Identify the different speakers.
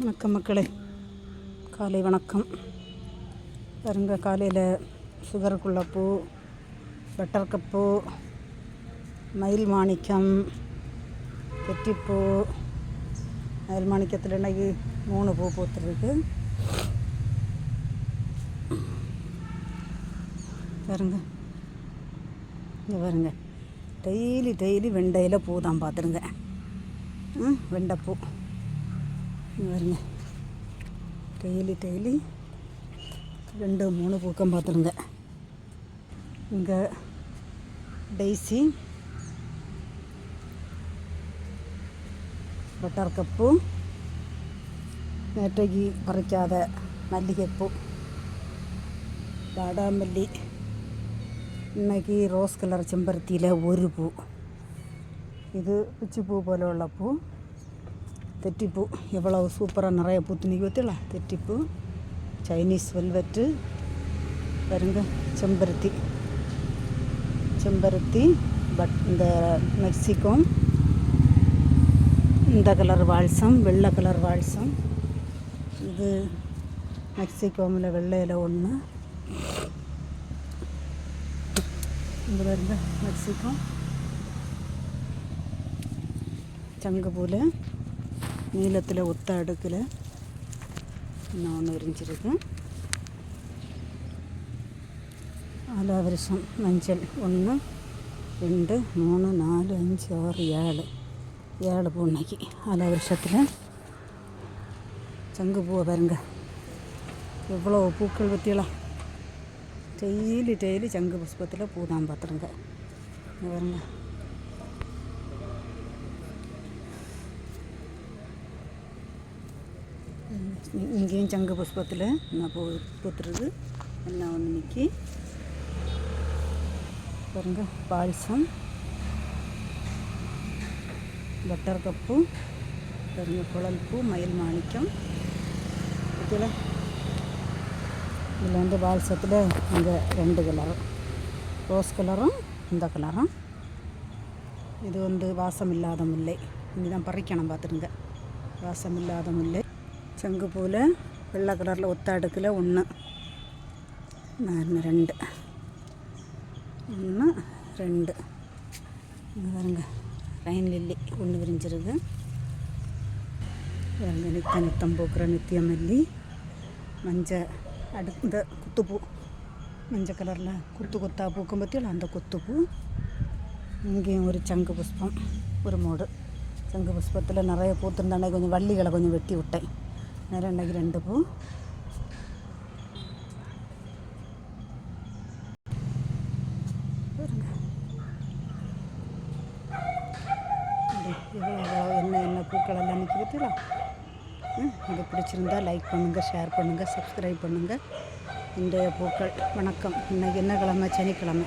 Speaker 1: வணக்கம் மக்களே. காலை வணக்கம். பாருங்க காலையில் சுகருக்குள்ள பூ பட்டர் மயில் மாணிக்கம் வெற்றிப்பூ மயில் மாணிக்கத்தில் இன்னைக்கு மூணு பூ பூத்துருக்கு. பாருங்க. இங்கே பாருங்க. டெய்லி டெய்லி வெண்டையில் பூ தான் பார்த்துருங்க வெண்டைப்பூ. பாருங்க. டெய்லி டெய்லி ரெண்டு மூணு பூக்கம் பார்த்துருங்க. இங்கே டெய்ஸி பட்டர் கப்பு நேற்றைக்கு பறிக்காத மல்லிகைப்பூ வாடாமல்லி இன்றைக்கி ரோஸ் கலர் செம்பருத்தியில் ஒரு பூ. இது பிச்சிப்பூ போல உள்ள பூ. தெட்டிப்பூ எவ்வளவு சூப்பராக நிறைய பூத்து நிற்க பார்த்தீங்களா தெட்டிப்பூ சைனீஸ் வெல்வெட்டு பாருங்க செம்பருத்தி செம்பருத்தி பட் இந்த மெக்சிகோ இந்த கலர் வால்சம் வெள்ளை கலர் வால்சம் இது மெக்சிகோமில் வெள்ளையில் ஒன்று இங்கே பாருங்க மெக்சிகோ சங்குப்பூவில் நீளத்தில் ஒத்த அடுக்கில் இன்னும் ஒன்று விரிஞ்சிருக்கு ஆலாவரிசம் மஞ்சள் ஒன்று ரெண்டு மூணு நாலு அஞ்சு ஆறு ஏழு ஏழு பூ இன்னைக்கு ஆலாவரிசத்தில் சங்குப்பூவை பாருங்க எவ்வளோ பூக்கள் பற்றியலாம் டெய்லி டெய்லி சங்கு புஷ்பத்தில் பூ தான் பார்த்துருங்க இங்க பாருங்க இ- இங்கேயும் சங்கு புஷ்பத்தில் நான் பூ பூத்துருக்கு எல்லாம் ஒன்று நிற்கி பாருங்க பால்சம் பட்டர் கப்பு. பாருங்க குழல் பூ மயில் மாணிக்கம். ஓகேல இதில் வந்து பால்சத்தில் இந்த ரெண்டு கலரும் ரோஸ் கலரும் இந்த கலரும் இது வந்து வாசம் இல்லாத முல்லை. இனி பறிக்கணும் பார்த்துருங்க வாசம் இல்லாத முல்லை. சங்குப்பூவில் வெள்ளை கலரில் ஒத்த அடுக்கில் ஒன்று ரெண்டு. ஒன்று ரெண்டு. இங்கே பாருங்க. ரைன் லில்லி ஒன்று விரிஞ்சிருக்கு பாருங்க நித்த நித்தம் பூக்கிற நித்திய மல்லி மஞ்சள் அடு இந்த குத்துப்பூ. மஞ்சள் கலரில் குத்து குத்தா பூக்கும் பற்றியில் அந்த குத்துப்பூ. இங்கேயும் ஒரு சங்கு புஷ்பம் ஒரு மூடு. சங்கு புஷ்பத்தில் நிறைய பூத்திருந்தாண்டே கொஞ்சம் வள்ளிகளை கொஞ்சம் வெட்டி விட்டேன். நேரம் இன்னைக்கு ரெண்டு பூ. பாருங்க. இது என்ன என்ன பூக்கள் எல்லாம் இது பிடிச்சிருந்தா லைக் பண்ணுங்கள் ஷேர் பண்ணுங்கள் சப்ஸ்கிரைப் பண்ணுங்கள் இன்றைய பூக்கள் வணக்கம். இன்னைக்கு என்ன கிழமை? சனிக்கிழமை.